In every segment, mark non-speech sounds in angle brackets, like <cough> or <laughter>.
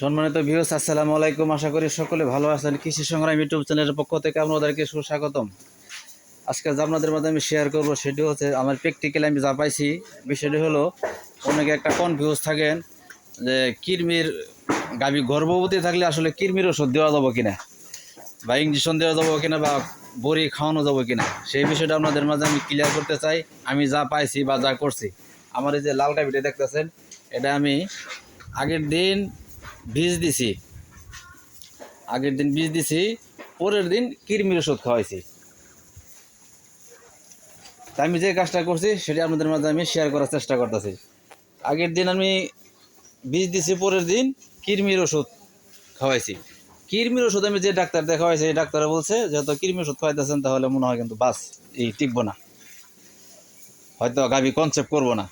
সম্মানিত ভিউস আসসালামু আলাইকুম। আশা করি সকলে ভালো আছেন। কৃষি সংগ্রাম ইউটিউব চ্যানেলের পক্ষ থেকে আপনাদেরকে সুস্বাগতম। আজকে যা আপনাদের মধ্যে আমি শেয়ার করব, সেটি হচ্ছে আমার প্র্যাকটিক্যালি আমি যা পাইছি, বিষয়টি হলো অনেকে একটা কনফিউজ থাকেন যে কিরমির গাভী গর্ভবতী থাকলে আসলে কিরমির ওষুধ দেওয়া যাব কিনা? বা ইঞ্জেকশন দেওয়া যাব কিনা বা বড়ি খাওয়ানো যাব কিনা? সেই বিষয়টা আপনাদের মাঝে আমি ক্লিয়ার করতে চাই। আমি যা পাইছি বা যা করছি। আমার এই যে লাল গাভীটা দেখতেছেন, এটা আমি আগের দিন বীজ দিছি। আগের দিন বীজ দিছি, পরের দিন কৃমির ওষুধ খাওয়াইছি। আমি যে কাজটা করছি, সেটা আপনাদের মাঝে আমি শেয়ার করার চেষ্টা করতেছি। আগের দিন আমি বীজ দিছি, পরের দিন কৃমির ওষুধ খাওয়াইছি। কৃমির ওষুধ আমি যে ডাক্তার দেখাইছি এই ডাক্তার বলছে, যেহেতু কৃমির ওষুধ খাওয়াইতেছেন, তাহলে মনে হয় কিন্তু বাস, এই টিকবো না। হয়তো গাভি কনসেপ্ট করব না।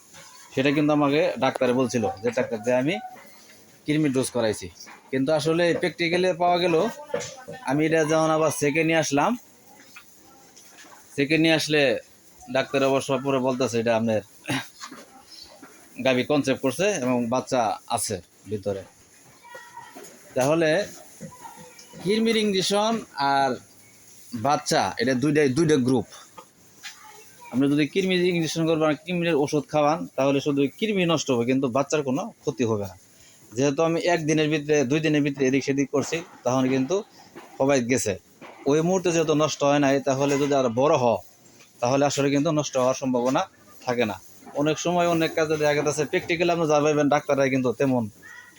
সেটা কিন্তু আমাকে ডাক্তারে বলছিল, যে ডাক্তার যে আমি কৃমির ডোজ করাইছি। কিন্তু আসলে প্র্যাকটিক্যালে পাওয়া গেল, আমি এটা যেমন আবার সেকে নিয়ে আসলাম। সেকে নিয়ে আসলে ডাক্তার অবশ্য পরে বলতেছে এটা আপনার গাভি কনসেপ্ট করছে এবং বাচ্চা আছে ভিতরে। তাহলে কৃমির ইঞ্জেকশন আর বাচ্চা, এটা দুইটাই দুইটা গ্রুপ আপনি যদি কৃমির ইঞ্জেকশন করবেন কৃমির ওষুধ খাওয়ান, তাহলে শুধু কৃমি নষ্ট হবে, কিন্তু বাচ্চার কোনো ক্ষতি হবে না। যেহেতু আমি একদিনের ভিতরে, দুই দিনের ভিতরে এদিক সেদিক করছি, তখন কিন্তু সবাই গেছে। ওই মুহূর্তে যেহেতু নষ্ট হয় নাই, তাহলে যদি আর বড় হ তাহলে আসলে কিন্তু নষ্ট হওয়ার সম্ভাবনা থাকে না। অনেক সময় অনেক কাজে আগে গেছে প্র্যাকটিক্যালি আপনি যা পাইবেন ডাক্তাররা কিন্তু তেমন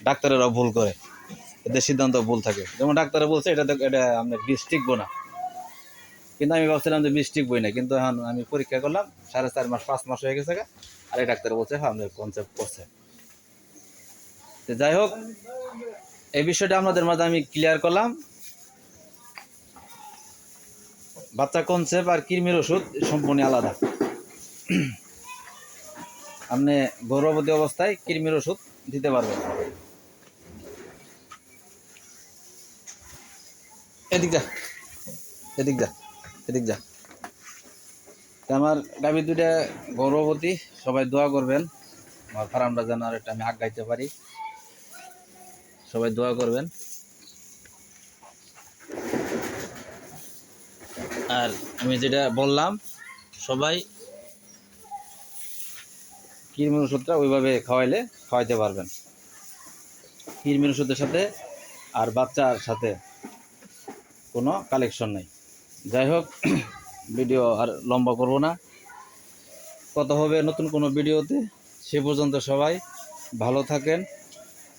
ডাক্তারেরাও ভুল করে। এদের সিদ্ধান্ত ভুল থাকে। যেমন ডাক্তারে বলছে, এটা এটা আপনার বিষ টিকবো না। কিন্তু আমি ভাবছিলাম যে বিষ টিকবই না, কিন্তু এখন আমি পরীক্ষা করলাম, সাড়ে চার মাস, পাঁচ মাস হয়ে গেছে আর এই ডাক্তার বলছে হ্যাঁ আপনার কনসেপ্ট করছে। তো যাই হোক, এই বিষয়টা আপনাদের মাঝে আমি ক্লিয়ার করলাম। বাচ্চা কনসেপ্ট আর কৃমির ওষুধ সম্পূর্ণ আলাদা। আপনি গর্ভবতী অবস্থায় কৃমির ওষুধ দিতে পারবেন। এদিক যা এদিক যা এদিক যা। আমার গাভী দুইটা গর্ভবতী, সবাই দোয়া করবেন। আমার ফার্মটা যেন আর একটা আমি আগাইতে পারি। সবাই দোয়া করবেন। আর আমি যেটা বললাম, সবাই কৃমির ওষুধটা ওইভাবে খাওয়াইলে খাওয়াইতে পারবেন। কৃমির ওষুধের সাথে আর বাচ্চার সাথে কোনো কালেকশন নেই। যাই হোক, <clears throat> ভিডিও আর লম্বা করব না। কত হবে নতুন কোনো ভিডিওতে। সে পর্যন্ত সবাই ভালো থাকেন।